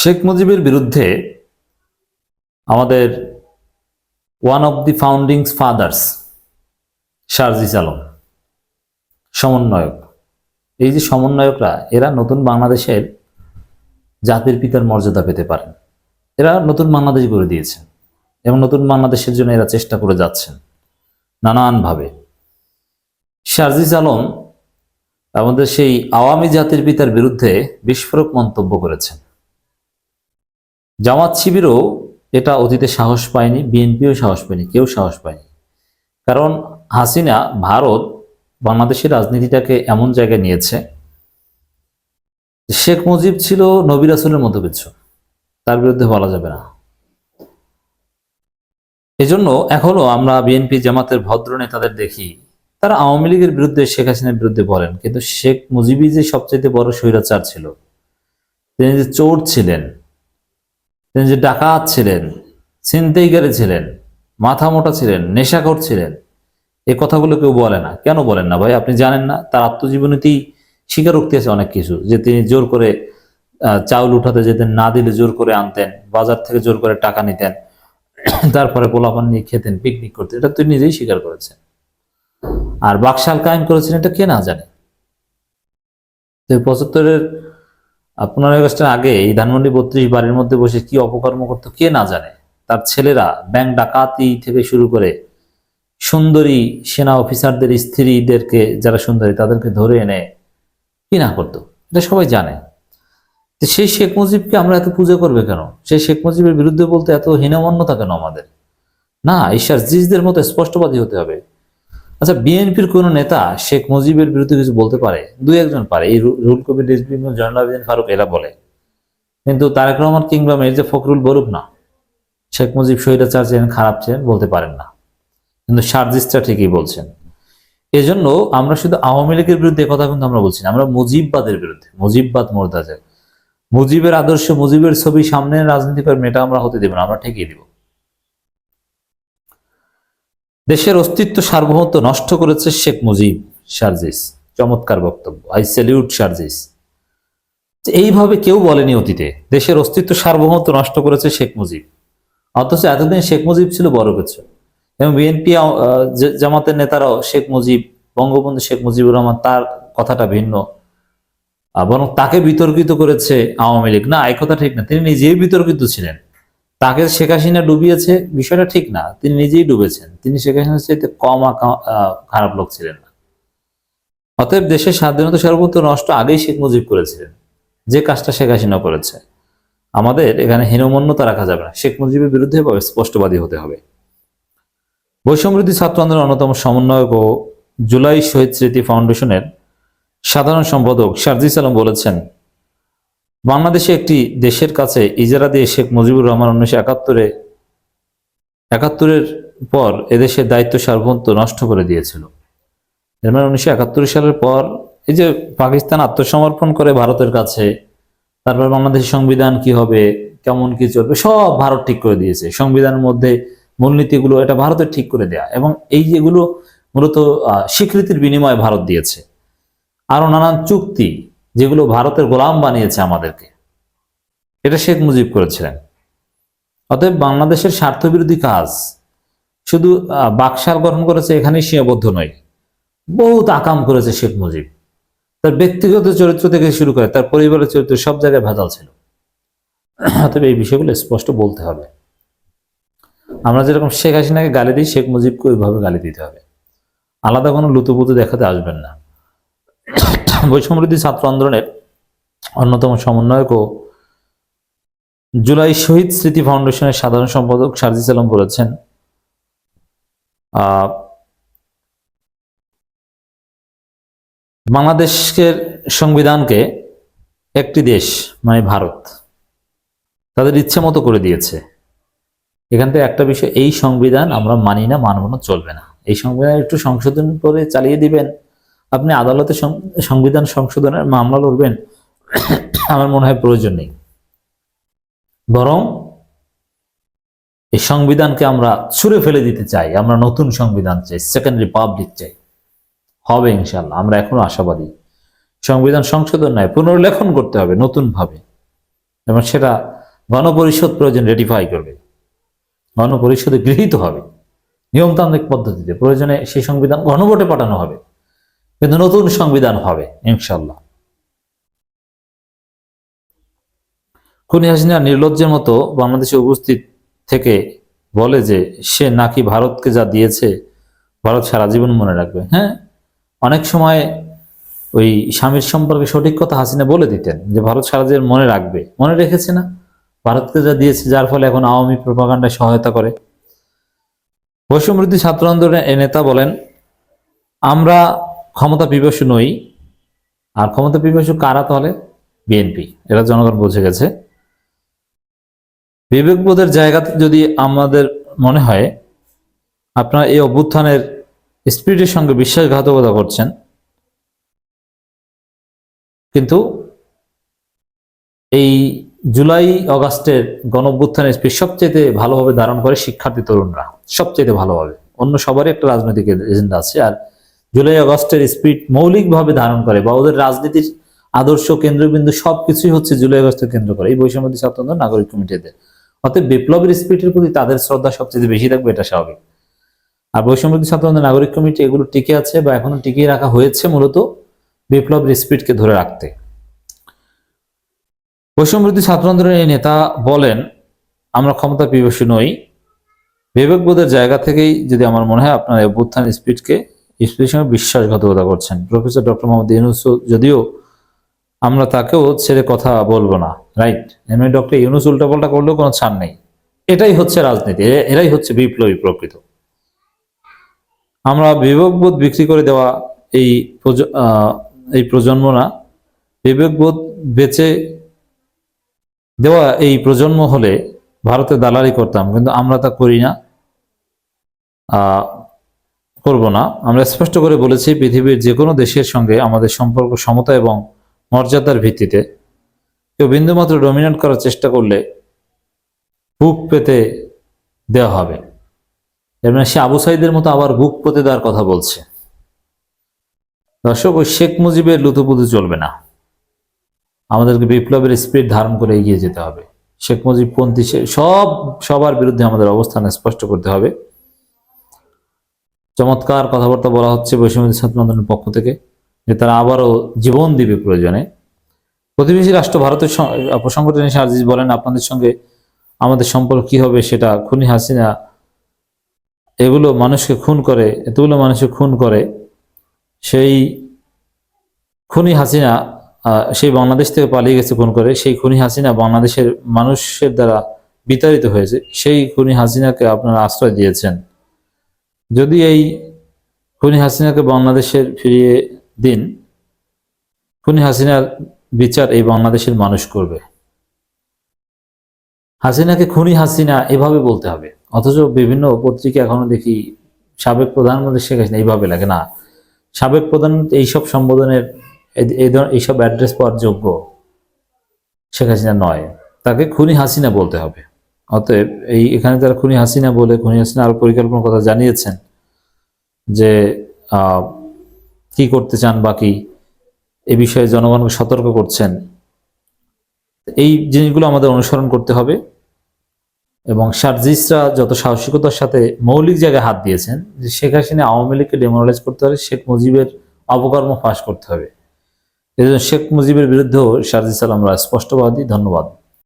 শেখ মুজিবের বিরুদ্ধে আমাদের one of the founding fathers Sarjis Alam সমন্বয়ক। এই যে সমন্বয়করা, এরা নতুন বাংলাদেশের জাতির পিতার মর্যাদা পেতে পারেন। এরা নতুন বাংলাদেশ গড়ে দিয়েছেন এবং নতুন বাংলাদেশের জন্য এরা চেষ্টা করে যাচ্ছেন নানানভাবে। শারজিস আলম আমাদের সেই আওয়ামী জাতির পিতার বিরুদ্ধে বিস্ফোরক মন্তব্য করেছেন। জামাত শিবিরও এটা অতীতে সাহস পায়নি, বিএনপিও সাহস পায়নি, কেউ সাহস পায়নি। কারণ হাসিনা ভারত বাংলাদেশের রাজনীতিটাকে এমন জায়গায় নিয়েছে, শেখ মুজিব ছিল নবী রাসুলের মতো কিছু তার বিরুদ্ধে বলা যাবে না। এজন্য এখনও আমরা বিএনপি জামাতের ভদ্র নেতাদের দেখি, তারা আওয়ামী লীগের বিরুদ্ধে, শেখ হাসিনার বিরুদ্ধে বলেন, কিন্তু শেখ মুজিবই যে সবচাইতে বড় স্বৈরাচার ছিল, তিনি যে চোর ছিলেন তিনি যে ডাকাত ছিলেন, ছিনতেইকারী ছিলেন, মাথা মোটা ছিলেন নেশা করছিলেন এই কথাগুলো কেউ বলে না। কেন বলেন না ভাই? আপনি জানেন না, তার আত্মজীবনীতেই স্বীকারোক্তি আছে অনেক কিছু, যে তিনি জোর করে চাউল উঠাতে যেতেন, না দিলে জোর করে আনতেন, বাজার থেকে জোর করে টাকা নিতেন, তারপরে পোলাপান নিয়ে খেতেন পিকনিক করতেন, এটা তুই নিজেই স্বীকার করেছেন। আর বাকশাল কায়েম করেছেন, এটা কে না জানে? পঁচাত্তরের পনেরোই আগস্টের আগে এই ধানমন্ডি বত্রিশ বাড়ির মধ্যে বসে কি অপকর্ম করতো কে না জানে, তার ছেলেরা ব্যাংক ডাকাতি থেকে শুরু করে সুন্দরী সেনা অফিসারদের, স্ত্রীদেরকে যারা সুন্দরী তাদেরকে ধরে এনে কি না করতো। এটা সবাই জানে। সেই শেখ মুজিবকে আমরা এত পুজো করবে কেন? সেই শেখ মুজিবের বিরুদ্ধে বলতে এত হীনমন্যতা কেন আমাদের? না, ঈশ্বর, জিজদের মতো স্পষ্টবাদী হতে হবে। আচ্ছা বিএনপির কোন নেতা শেখ মুজিবের বিরুদ্ধে কিছু বলতে পারে? দুই একজন পারে। এই রু- রুহুল কবির রিজভী জয়নাল আবেদিন ফারুক, এরা বলে। কিন্তু তারেক রহমান কিংবা মির্জা ফখরুল বলুক না। শেখ মুজিব স্বৈরাচার ছিলেন খারাপ ছিলেন বলতে পারেন না। কিন্তু সার্জিসটা ঠিকই বলছেন। এজন্য আমরা শুধু আওয়ামী লীগের বিরুদ্ধে কথা কিন্তু আমরা বলছি না। আমরা মুজিববাদের বিরুদ্ধে, মুজিববাদ মোরদাজে মুজিবের আদর্শ, মুজিবের ছবি সামনে রাজনীতি করে মেয়েটা আমরা হতে দেব না, আমরা ঠেকিয়ে দিব। দেশের অস্তিত্ব সার্বভৌমত্ব নষ্ট করেছে শেখ মুজিব, সার্জিস। চমৎকার বক্তব্য। I salute Sarjis. এইভাবে কেউ বলেনি অতীতে, দেশের অস্তিত্ব সার্বভৌমত্ব নষ্ট করেছে শেখ মুজিব। অথচ এতদিন শেখ মুজিব ছিল বড় কিছু এবং বিএনপি জামাতের নেতারাও শেখ মুজিব, বঙ্গবন্ধু শেখ মুজিবুর রহমান তার কথাটা ভিন্ন। বরং তাকে বিতর্কিত করেছে আওয়ামী লীগ। না, এই কথা ঠিক না। তিনি নিজেই বিতর্কিত ছিলেন। তাকে শেখ হাসিনা ডুবিয়েছে, বিষয়টা ঠিক না। তিনি নিজেই ডুবেছেন। তিনি শেখ হাসিনার চাইতে কম খারাপ লোক ছিলেন না। অতএব দেশের স্বাধীনতা সার্বভৌমত্ব নষ্ট আগেই শেখ মুজিব করেছিলেন। যে কাজটা শেখ হাসিনা করেছে। আমাদের এখানে হীনমন্যতা রাখা যাবে না। শেখ মুজিবের বিরুদ্ধে স্পষ্টবাদী হতে হবে। বৈষম্যবৃদ্ধি ছাত্র আন্দোলনের অন্যতম সমন্বয়ক ও জুলাই শহীদ স্মৃতি ফাউন্ডেশনের সাধারণ সম্পাদক শারজিস আলম বলেছেন বাংলাদেশে একটি দেশের কাছে ইজারা দিয়ে শেখ মুজিবুর রহমান উনিশশো একাত্তরে, একাত্তরের পর এদেশের দায়িত্ব সার্বভৌমত্ব নষ্ট করে দিয়েছিল। এর মানে উনিশশো একাত্তর সালের পর এই যে পাকিস্তান আত্মসমর্পণ করে ভারতের কাছে, তারপর বাংলাদেশের সংবিধান কি হবে, কেমন কি চলবে, সব ভারত ঠিক করে দিয়েছে। সংবিধানের মধ্যে মূলনীতিগুলো এটা ভারতের ঠিক করে দেয়া। এবং এই যেগুলো মূলত স্বীকৃতির বিনিময়ে ভারত দিয়েছে। আরও নানান চুক্তি যেগুলো ভারতের গোলাম বানিয়েছে আমাদেরকে। এটা শেখ মুজিব করেছিলেন। অতএব বাংলাদেশের স্বার্থবিরোধী কাজ শুধু বাকশাল গঠন করেছে এখানেই সীমাবদ্ধ নয়, বহুত আকাম করেছে শেখ মুজিব। তার ব্যক্তিগত চরিত্র থেকে শুরু করে, তার পরিবারের চরিত্র সব জায়গায় ভেজাল ছিল। অতএব এই বিষয়গুলো স্পষ্ট বলতে হবে। আমরা যেরকম শেখ হাসিনাকে গালি দিই, শেখ মুজিবকে ওইভাবে গালি দিতে হবে। আলাদা কোনো লুতুপুতু দেখাতে আসবেন না। বৈষম্যবৃদ্ধি ছাত্র আন্দোলনের অন্যতম সমন্বয়ক ও জুলাই শহীদ স্মৃতি ফাউন্ডেশনের সাধারণ সম্পাদক সারজিস আলম বলেছেন। বাংলাদেশের সংবিধানকে একটি দেশ মানে ভারত, তাদের ইচ্ছে মতো করে দিয়েছে। এখান থেকে একটা বিষয়, এই সংবিধান আমরা মানি না, মানব না, চলবে না। এই সংবিধান একটু সংশোধন করে চালিয়ে দিবেন। আপনি আদালতে সংবিধান সংশোধনের মামলা লড়বেন, আমার মনে হয় প্রয়োজন নেই। বরং এই সংবিধানকে আমরা ছুঁড়ে ফেলে দিতে চাই, আমরা নতুন সংবিধান চাই সেকেন্ড রিপাবলিক চাই। হবে ইনশাল্লাহ আমরা এখনও আশাবাদী। সংবিধান সংশোধন নয়, পুনর্লেখন করতে হবে নতুন ভাবে এবং সেটা গণপরিষদ প্রয়োজন রেটিফাই করবে। গণপরিষদে গৃহীত হবে। নিয়মতান্ত্রিক পদ্ধতিতে প্রয়োজনে সেই সংবিধান গণভোটে পাঠানো হবে। কিন্তু নতুন সংবিধান হবে ইনশাল্লাহ খুনি হাসিনা নির্লজ্জের মতো বাংলাদেশে উপস্থিত থেকে বলে যে, সে নাকি ভারতকে যা দিয়েছে, ভারত সারা জীবন মনে রাখবে। হ্যাঁ অনেক সময় ওই স্বামীর সম্পর্কে সঠিক কথা হাসিনা বলে দিতেন যে, ভারত সারা জীবন মনে রাখবে। মনে রেখেছে না? ভারতকে যা দিয়েছে, যার ফলে এখন আওয়ামী প্রপাগান্ডায় সহায়তা করে। বৈষম্যবৃদ্ধি ছাত্র আন্দোলনের এ নেতা বলেন, আমরা ক্ষমতা পিপাসু নই। আর ক্ষমতা পিপাসু কারা তাহলে? বিএনপি। এরা জনগণ বুঝে গেছে। বিবেকবোধের জায়গাতে যদি আমাদের মনে হয়, আপনারা এই অভ্যুত্থানের স্পিরিটের সঙ্গে বিশ্বাসঘাতকতা করছেন। কিন্তু এই জুলাই অগাস্টের গণ গণঅভ্যুত্থানের স্পিরিট সবচেয়ে ভালোভাবে ধারণ করে শিক্ষার্থী তরুণরা। সবচেয়ে ভালোভাবে। অন্য সবারই একটা রাজনৈতিক এজেন্ডা আছে। আর জুলাই অগাস্টের স্পিরিট মৌলিকভাবে ধারণ করে বা ওদের রাজনীতির আদর্শ কেন্দ্রবিন্দু সবকিছুই হচ্ছে জুলাই আগস্টকে কেন্দ্র করে। এই বৈষম্যদী ছাত্র আন্দোলন নাগরিক কমিটিদের। অতএব বিপ্লবের স্পিরিটের প্রতি তাদের শ্রদ্ধা সবচেয়ে বেশি থাকবে, এটা স্বাভাবিক। আর বৈষম্যদী ছাত্র আন্দোলন নাগরিক কমিটি এগুলো টিকে আছে বা এখনও টিকিয়ে রাখা হয়েছে মূলত বিপ্লবের স্পিরিটকে ধরে রাখতে। বৈষম্যবৃদ্ধি ছাত্র আন্দোলনের এই নেতা বলেন, আমরা ক্ষমতা পিপাসী নই। বিবেকবোধের জায়গা থেকেই যদি আমার মনে হয় আপনার অভ্যুত্থান স্পিডকে সঙ্গে বিশ্বাসঘাতকতা করছেন। প্রফেসর ডক্টর মোহাম্মদ ইউনুস, যদিও আমরা তাকেও ছেড়ে কথা বলব না, রাইট? এমনি ডক্টর ইউনুস উল্টাপাল্টা করলেও কোনো ছাড় নেই। এটাই হচ্ছে রাজনীতি এরাই হচ্ছে বিপ্লবী প্রকৃত। আমরা বিবেকবোধ বিক্রি করে দেওয়া এই এই প্রজন্ম না, বিবেকবোধ বেচে দেওয়া এই প্রজন্ম হলে ভারতে দালালি করতাম, কিন্তু আমরা তা করি না। করব না। আমরা স্পষ্ট করে বলেছি পৃথিবীর যে কোনো দেশের সঙ্গে আমাদের সম্পর্ক সমতা এবং মর্যাদার ভিত্তিতে। কেউ বিন্দুমাত্র ডমিনেট করার চেষ্টা করলে বুক পেতে দেওয়া হবে। এর মানে সে আবু সাইদের মতো আবার বুক পেতে দেওয়ার কথা বলছে। দর্শক, ওই শেখ মুজিবের লুতুপুতু চলবে না। আমাদেরকে বিপ্লবের স্পিরিট ধারণ করে এগিয়ে যেতে হবে। শেখ মুজিব পন্থী সব সবার বিরুদ্ধে আমাদের অবস্থান স্পষ্ট করতে হবে। চমৎকার কথাবার্তা বলা হচ্ছে বৈষম্য ছাত্র পক্ষ থেকে, যে তারা আবারও জীবন দিবে প্রয়োজনে। প্রতিবেশী রাষ্ট্র ভারতের সং- সংগঠন এসে আজিজ বলেন, আপনাদের সঙ্গে আমাদের সম্পর্ক কি হবে সেটা খুনি হাসিনা এগুলো মানুষকে খুন করে, এতগুলো মানুষকে খুন করে, সেই খুনি হাসিনা সেই বাংলাদেশ থেকে পালিয়ে গেছে খুন করে, সেই খুনি হাসিনা বাংলাদেশের মানুষের দ্বারা বিতাড়িত হয়েছে, সেই খুনি হাসিনাকে আপনারা আশ্রয় দিয়েছেন। যদি এই খুনি হাসিনাকে বাংলাদেশের ফিরিয়ে দিন, খুনি হাসিনার বিচার এই বাংলাদেশের মানুষ করবে। হাসিনাকে খুনি হাসিনা এভাবে বলতে হবে। অথচ বিভিন্ন পত্রিকা এখনও দেখি সাবেক প্রধানমন্ত্রী শেখ হাসিনা এইভাবে লাগে না। সাবেক প্রধান এইসব সম্বোধনের এই ধরনের এইসব অ্যাড্রেস পাওয়ার যোগ্য শেখ হাসিনা নয়। তাকে খুনি হাসিনা বলতে হবে। অতএব এই এখানে তারা খুনি হাসিনা বলে খুনি হাসিনা আরও পরিকল্পনার কথা জানিয়েছেন যে কি করতে চান বাকি এ বিষয়ে জনগণকে সতর্ক করছেন। এই জিনিসগুলো আমাদের অনুসরণ করতে হবে এবং সার্জিসরা যত সাহসিকতার সাথে মৌলিক জায়গায় হাত দিয়েছেন, যে শেখ হাসিনা আওয়ামী লীগকে ডেমোরালাইজ করতে হবে শেখ মুজিবের অপকর্ম ফাঁস করতে হবে। এই জন্য শেখ মুজিবের বিরুদ্ধেও সার্জিস আমরা স্পষ্টবাদী ধন্যবাদ।